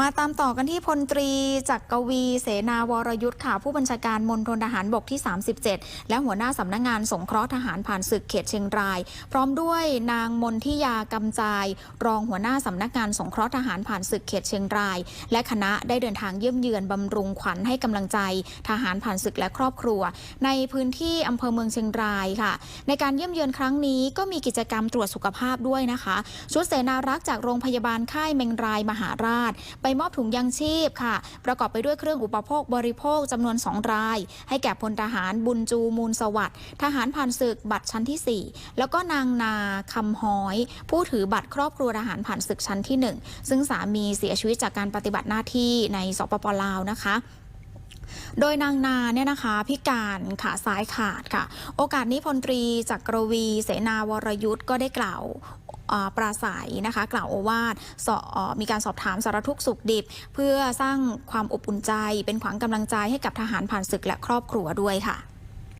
มาตามต่อกันที่พลตรีจักรวีเสนาวรยุทธ์ค่ะ ผู้บัญชาการมณฑลทหารบกที่ 37 และหัวหน้าสำนักงงานสงเคราะห์ทหารผ่านศึกเขตเชียงราย พร้อมด้วยนางมนทิยากำจาย รองหัวหน้าสำนักงานสงเคราะห์ทหารผ่านศึกเขตเชียงราย และคณะได้เดินทางเยี่ยมเยือนบำรุงขวัญให้กำลังใจ ทหารผ่านศึกและครอบครัว ในพื้นที่อำเภอเมืองเชียงรายค่ะ ในการเยี่ยมเยือนครั้งนี้ก็มีกิจกรรมตรวจสุขภาพด้วยนะคะชุดเสนารักษ์จากโรงพยาบาลค่ายเมงรายมหาราชไปมอบถุงยางชีพค่ะ ประกอบไปด้วยเครื่องอุปโภคบริโภคจำนวน 2 ราย ให้แก่พลทหารบุญจูมูลสวัสดิ์ทหารผ่านศึกบัตรชั้นที่ 4 แล้วก็นางนาคำห้อย ผู้ถือบัตรครอบครัวทหารผ่านศึกชั้นที่ 1 ซึ่งสามีเสียชีวิตจากการปฏิบัติหน้าที่ในสปปลาวนะคะโดยนางนาเนี่ยนะคะพิการขาซ้ายขาดค่ะ โอกาสนี้พลตรีจักรวีเสนาวรยุทธ์ก็ได้กล่าว ปราศัยนะคะ กล่าวโอวาทสมีการสอบถามสารทุกสุขดิบ เพื่อสร้างความอบอุ่นใจ เป็นขวัญกำลังใจให้กับทหารผ่านศึกและครอบครัวด้วยค่ะ